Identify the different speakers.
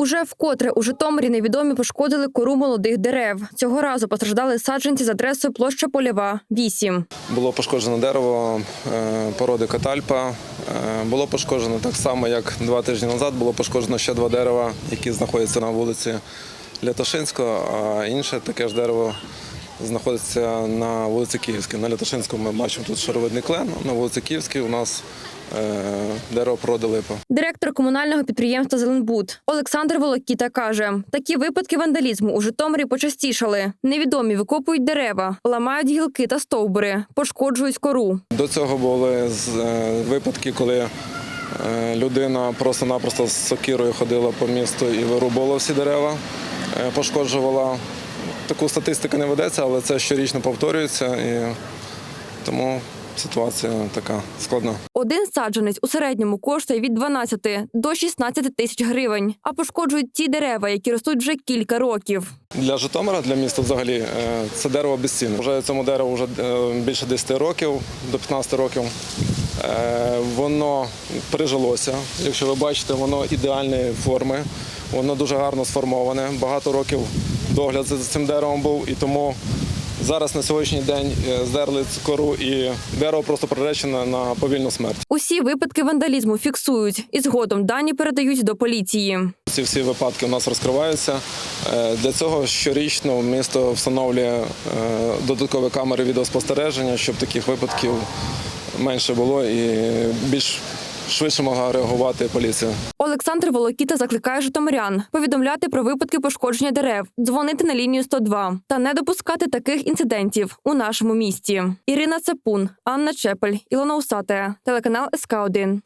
Speaker 1: Уже вкотре у Житомирі невідомі пошкодили кору молодих дерев. Цього разу постраждали саджанці з адресою площа Польова, 8.
Speaker 2: Було пошкоджено дерево е, породи катальпа. Е, Було пошкоджено так само, як два тижні назад. Було пошкоджено ще два дерева, які знаходяться на вулиці Лятошинського, а інше таке ж дерево знаходиться на вулиці Київській. На Лятошинському ми бачимо тут шаровидний клен. На вулиці Київській у нас е, дерево породи липа.
Speaker 1: Директор комунального підприємства Зеленбуд Олександр Волокіта каже: такі випадки вандалізму у Житомирі почастішали. Невідомі викопують дерева, ламають гілки та стовбури, пошкоджують кору.
Speaker 2: До цього були е, випадки, коли е, людина просто-напросто з сокирою ходила по місту і вирубувала всі дерева, пошкоджувала. Таку статистику не ведеться, але це щорічно повторюється, і тому ситуація така складна.
Speaker 1: Один саджанець у середньому коштує від 12 до 16 тисяч гривень, а пошкоджують ті дерева, які ростуть вже кілька років.
Speaker 2: Для Житомира, для міста взагалі, е, це дерево безцінне. Вже цьому дереву вже е, більше 10 років, до 15 років. Е, Воно прижилося. Якщо ви бачите, воно ідеальної форми, воно дуже гарно сформоване. Багато років догляд за цим деревом був, і тому зараз на сьогоднішній день е, здерли кору і дерево просто приречене на повільну смерть.
Speaker 1: Усі випадки вандалізму фіксують і згодом дані передають до поліції.
Speaker 2: Ці всі випадки у нас розкриваються. Е, Для цього щорічно місто встановлює додаткові камери відеоспостереження, щоб таких випадків менше було і більш швидше могла реагувати поліція.
Speaker 1: Олександр Волокіта закликає житомирян повідомляти про випадки пошкодження дерев, дзвонити на лінію 102 та не допускати таких інцидентів у нашому місті. Ірина Цепун, Анна Чепель, Ілона Усате, телеканал СК 1